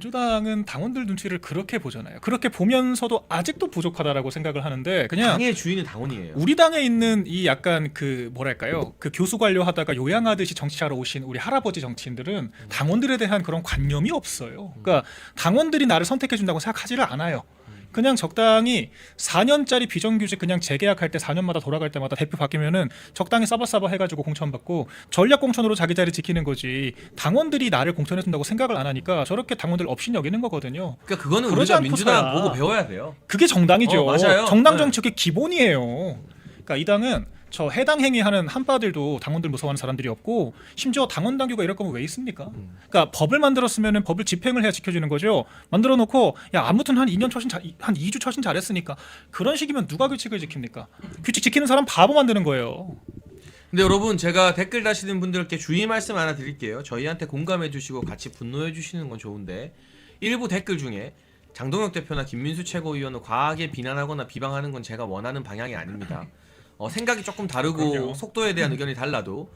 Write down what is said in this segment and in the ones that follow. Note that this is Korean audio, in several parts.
민주당은 당원들 눈치를 그렇게 보잖아요. 그렇게 보면서도 아직도 부족하다라고 생각을 하는데 그냥 당의 주인은 당원이에요. 우리 당에 있는 이 약간 그 뭐랄까요 그 교수 관료 하다가 요양하듯이 정치하러 오신 우리 할아버지 정치인들은 당원들에 대한 그런 관념이 없어요. 그러니까 당원들이 나를 선택해 준다고 생각하지를 않아요. 그냥 적당히 4년짜리 비정규직 그냥 재계약할 때 4년마다 돌아갈 때마다 대표 바뀌면은 적당히 싸바싸바 해가지고 공천 받고 전략 공천으로 자기 자리 지키는 거지 당원들이 나를 공천해 준다고 생각을 안 하니까 저렇게 당원들 없이 여기는 거거든요. 그러니까 그거는 우리가 민주당. 보고 배워야 돼요. 그게 정당이죠. 어, 맞아요. 정당 네. 정치 그게 기본이에요. 그러니까 이 당은 저 해당 행위하는 한파들도 당원들 무서워하는 사람들이 없고 심지어 당원 당규가 이럴 거면 왜 있습니까? 음. 그러니까 법을 만들었으면은 법을 집행을 해야 지켜지는 거죠. 만들어 놓고 야 아무튼 한 2년 처신 자, 한 2주 처신 잘했으니까 그런 식이면 누가 규칙을 지킵니까? 규칙 지키는 사람 바보 만드는 거예요. 근데 여러분 제가 댓글 다시는 분들께 주의 말씀 하나 드릴게요. 저희한테 공감해 주시고 같이 분노해 주시는 건 좋은데 일부 댓글 중에 장동혁 대표나 김민수 최고위원을 과하게 비난하거나 비방하는 건 제가 원하는 방향이 아닙니다. 어, 생각이 조금 다르고 그럼요. 속도에 대한 의견이 달라도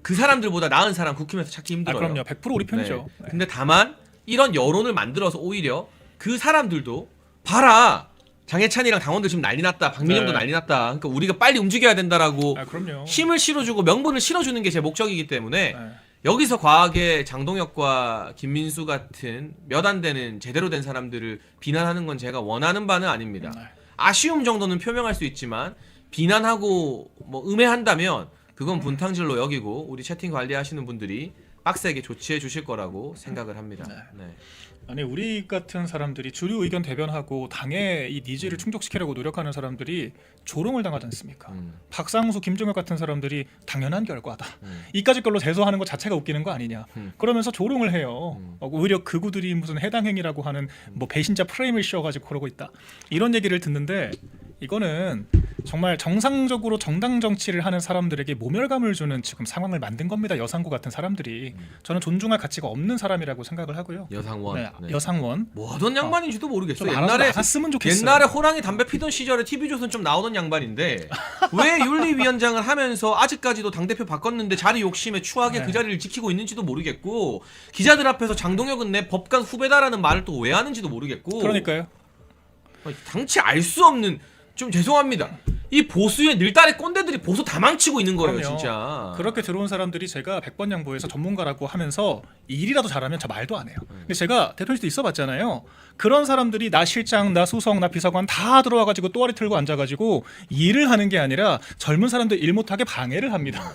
그 사람들보다 나은 사람 국힘에서 찾기 아 힘들어요. 그럼요. 100% 우리 편이죠. 네. 근데 다만 이런 여론을 만들어서 오히려 그 사람들도 봐라 장해찬이랑 당원들 지금 난리 났다 박민영도 네. 난리 났다 그러니까 우리가 빨리 움직여야 된다라고 아 그럼요. 힘을 실어주고 명분을 실어주는 게 제 목적이기 때문에 네. 여기서 과하게 장동혁과 김민수 같은 몇 안 되는 제대로 된 사람들을 비난하는 건 제가 원하는 바는 아닙니다. 네. 아쉬움 정도는 표명할 수 있지만 비난하고 뭐 음해한다면 그건 분탕질로 여기고 우리 채팅 관리하시는 분들이 빡세게 조치해 주실 거라고 생각을 합니다. 네. 아니 우리 같은 사람들이 주류 의견 대변하고 당의 이 니즈를 충족시키려고 노력하는 사람들이 조롱을 당하지 않습니까? 음, 박상수, 김종혁 같은 사람들이 당연한 결과다. 음. 이까지 걸로 제소하는 것 자체가 웃기는 거 아니냐. 음. 그러면서 조롱을 해요. 음. 어, 오히려 그구들이 무슨 해당 행위라고 하는 뭐 배신자 프레임을 씌워가지고 그러고 있다. 이런 얘기를 듣는데 이거는 정말 정상적으로 정당 정치를 하는 사람들에게 모멸감을 주는 지금 상황을 만든 겁니다. 여상구 같은 사람들이 저는 존중할 가치가 없는 사람이라고 생각을 하고요. 여상원. 네, 네. 여상원 뭐 하던 양반인지도 모르겠어. 좀 알아서 옛날에 나갔으면 좋겠어요. 옛날에 호랑이 담배 피던 시절에 TV조선 좀 나오던 양반인데 왜 윤리위원장을 하면서 아직까지도 당대표 바꿨는데 자리 욕심에 추하게 네. 그 자리를 지키고 있는지도 모르겠고 기자들 앞에서 장동혁은 내 법관 후배다라는 말을 또 왜 하는지도 모르겠고 그러니까요. 당치 알수 없는 좀 죄송합니다. 이 보수의 늘따리 꼰대들이 보수 다 망치고 있는 거예요, 그럼요. 진짜. 그렇게 들어온 사람들이 제가 100번 양보해서 전문가라고 하면서 일이라도 잘하면 저 말도 안 해요. 근데 제가 대통령실도 있어봤잖아요. 그런 사람들이 나 실장, 나 수석, 나 비서관 다 들어와가지고 또아리 틀고 앉아가지고 일을 하는 게 아니라 젊은 사람들 일 못하게 방해를 합니다.